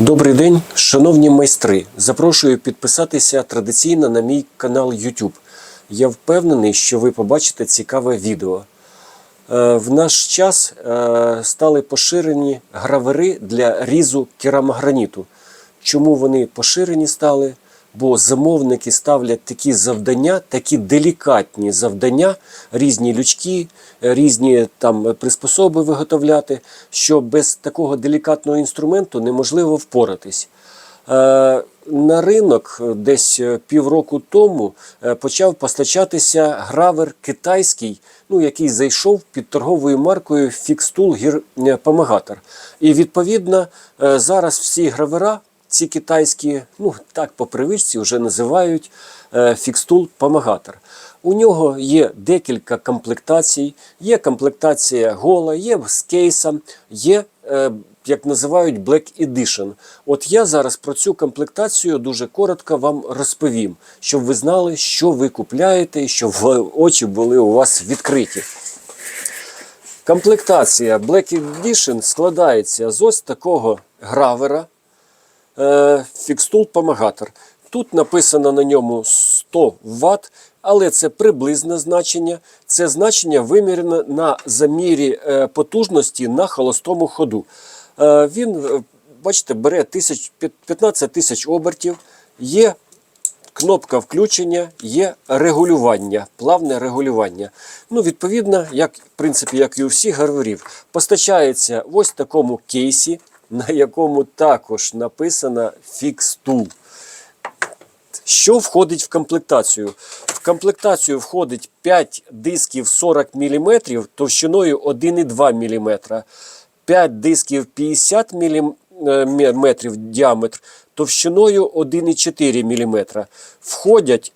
Добрий день, шановні майстри. Запрошую підписатися традиційно на мій канал YouTube. Я впевнений, що ви побачите цікаве відео. Е, В наш час е, стали поширені гравери для різу керамограніту. Чому вони поширені стали? Бо замовники ставлять такі завдання, такі делікатні завдання, різні лючки, різні там приспособи виготовляти, що без такого делікатного інструменту неможливо впоратись. Е, На ринок десь півроку тому е, почав постачатися гравер китайський, ну, який зайшов під торговою маркою Gear е, І відповідно зараз всі гравера, ці китайські, ну так по привичці вже називають е, Fixtool Pomagator. У нього є декілька комплектацій. Є комплектація гола, є з кейсом, є, е, як називають, Black Edition. От я зараз про цю комплектацію дуже коротко вам розповім, щоб ви знали, що ви купляєте, і щоб очі були у вас відкриті. Комплектація Black Edition складається з ось такого гравера е, Pomagator. Тут написано на ньому 100 Вт, але це приблизне значення. Це значення вимірено на замірі е, потужності на холостому ходу. Е, Він, бачите, бере 15 тисяч обертів. Є кнопка включення, є регулювання, плавне регулювання. Ну, відповідно, як, в принципі, як і у всіх гарверів, постачається ось такому кейсі, на якому також написано Tool. Що входить в комплектацію? В комплектацію входить 5 дисків 40 мм товщиною 1,2 мм, 5 дисків 50 мм діаметр товщиною 1,4 мм. Входять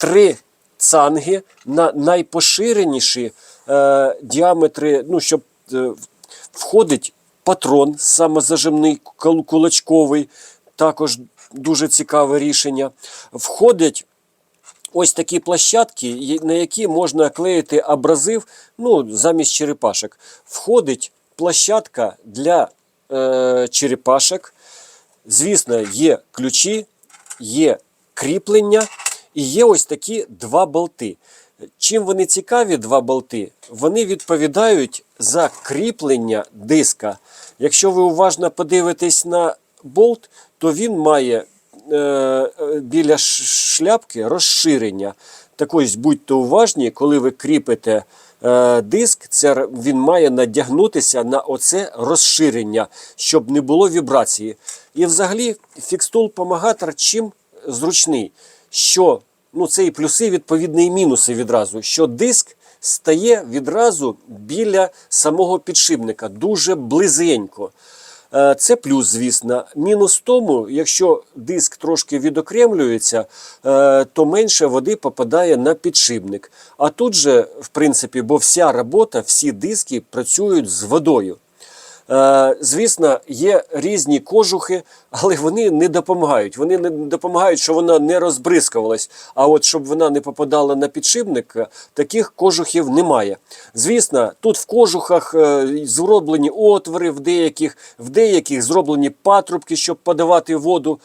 3 цанги на найпоширеніші е, діаметри, ну, щоб е, входить патрон самозажимний кул- кулачковий, також дуже цікаве рішення. Входять ось такі площадки, на які можна клеїти абразив ну, замість черепашок. Входить площадка для е, черепашок. Звісно, є ключі, є кріплення і є ось такі два болти. Чим вони цікаві, два болти? Вони відповідають за кріплення диска. Якщо ви уважно подивитесь на болт, то він має е, біля шляпки розширення. Так ось будьте уважні, коли ви кріпите е, диск, це він має надягнутися на оце розширення, щоб не було вібрації. І взагалі фікстул помагатор чим зручний, що ну, це і плюси, відповідно, і мінуси відразу, що диск стає відразу біля самого підшипника, дуже близенько. Е, Це плюс, звісно. Мінус в тому, якщо диск трошки відокремлюється, е, то менше води попадає на підшипник. А тут же, в принципі, бо вся робота, всі диски працюють з водою. Е, Звісно, є різні кожухи, але вони не допомагають. Вони не допомагають, щоб вона не розбризкувалась. А от щоб вона не попадала на підшипник, е, таких кожухів немає. Звісно, тут в кожухах е, зроблені отвори, в деяких, в деяких зроблені патрубки, щоб подавати воду.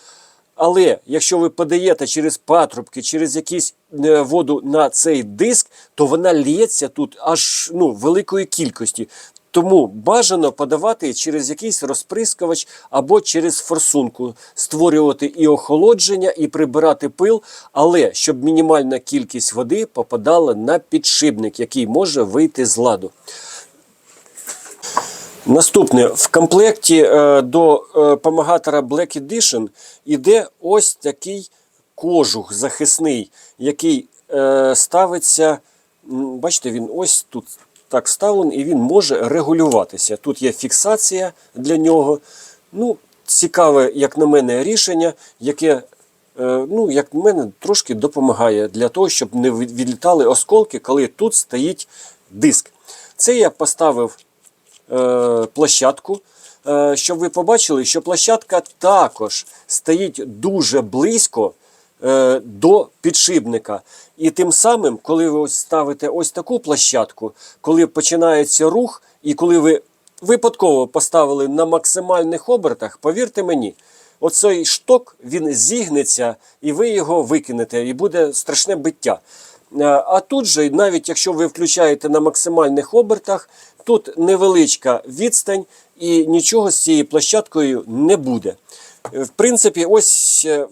Але якщо ви подаєте через патрубки, через якісь воду на цей диск, то вона лється тут аж ну, великої кількості. Тому бажано подавати через якийсь розприскувач або через форсунку, створювати і охолодження, і прибирати пил, але щоб мінімальна кількість води попадала на підшипник, який може вийти з ладу. Наступне в комплекті е, до е, помагатора Black Edition іде ось такий кожух захисний, який е, ставиться. Бачите, він ось тут так вставлений і він може регулюватися. Тут є фіксація для нього. Ну, цікаве, як на мене, рішення, яке, е, ну, як на мене, трошки допомагає для того, щоб не відлітали осколки, коли тут стоїть диск. Це я поставив е, площадку, е, щоб ви побачили, що площадка також стоїть дуже близько до підшипника. І тим самим, коли ви ось ставите ось таку площадку, коли починається рух, і коли ви випадково поставили на максимальних обертах, повірте мені, оцей шток він зігнеться, і ви його викинете, і буде страшне биття. Е, А тут же, навіть якщо ви включаєте на максимальних обертах, тут невеличка відстань і нічого з цією площадкою не буде. Е, В принципі, ось е,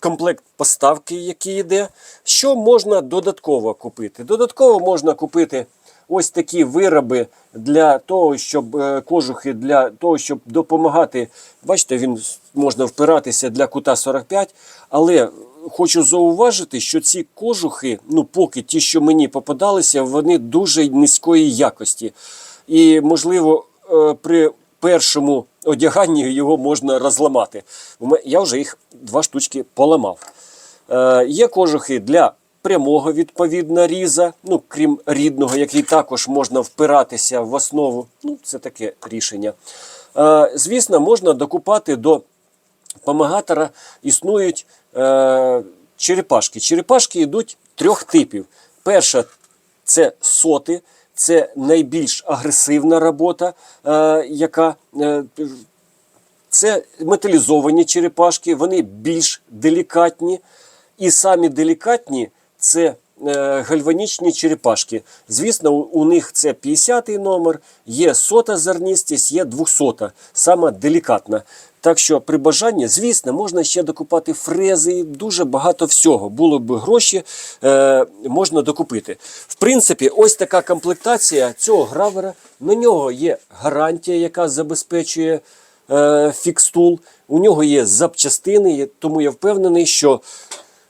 комплект поставки, який йде. Що можна додатково купити? Додатково можна купити ось такі вироби для того, щоб е, кожухи для того, щоб допомагати. Бачите, він можна впиратися для кута 45, але хочу зауважити, що ці кожухи, ну поки ті, що мені попадалися, вони дуже низької якості. І, можливо, е, при першому одяганні його можна розламати. Я вже їх два штучки поламав. Е, є кожухи для прямого відповідно різа, ну крім рідного, який також можна впиратися в основу. Ну, це таке рішення. Е, звісно, можна докупати до помагатора існують е, черепашки. Черепашки йдуть трьох типів. Перша це соти, це найбільш агресивна робота, е, яка е, це металізовані черепашки, вони більш делікатні. І самі делікатні це е, гальванічні черепашки. Звісно, у, них це 50-й номер, є сота зерністість, є 200, сама делікатна. Так що при бажанні, звісно, можна ще докупати фрези, і дуже багато всього. Було б гроші, е, можна докупити. В принципі, ось така комплектація цього гравера. На нього є гарантія, яка забезпечує е, фікстул. У нього є запчастини, тому я впевнений, що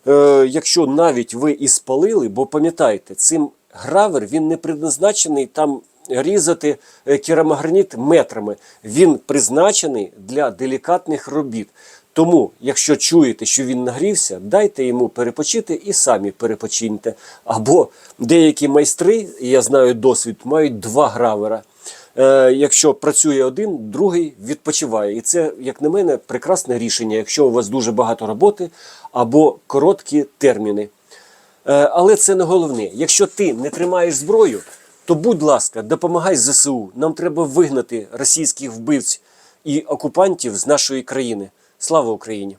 е, якщо навіть ви і спалили, бо пам'ятайте, цим гравер він не предназначений там різати е, керамограніт метрами. Він призначений для делікатних робіт. Тому, якщо чуєте, що він нагрівся, дайте йому перепочити і самі перепочиньте. Або деякі майстри, я знаю досвід, мають два гравера. Е, якщо працює один, другий відпочиває. І це, як на мене, прекрасне рішення, якщо у вас дуже багато роботи або короткі терміни. Е, але це не головне. Якщо ти не тримаєш зброю, то будь ласка, допомагай ЗСУ. Нам треба вигнати російських вбивць і окупантів з нашої країни. Слава Україні!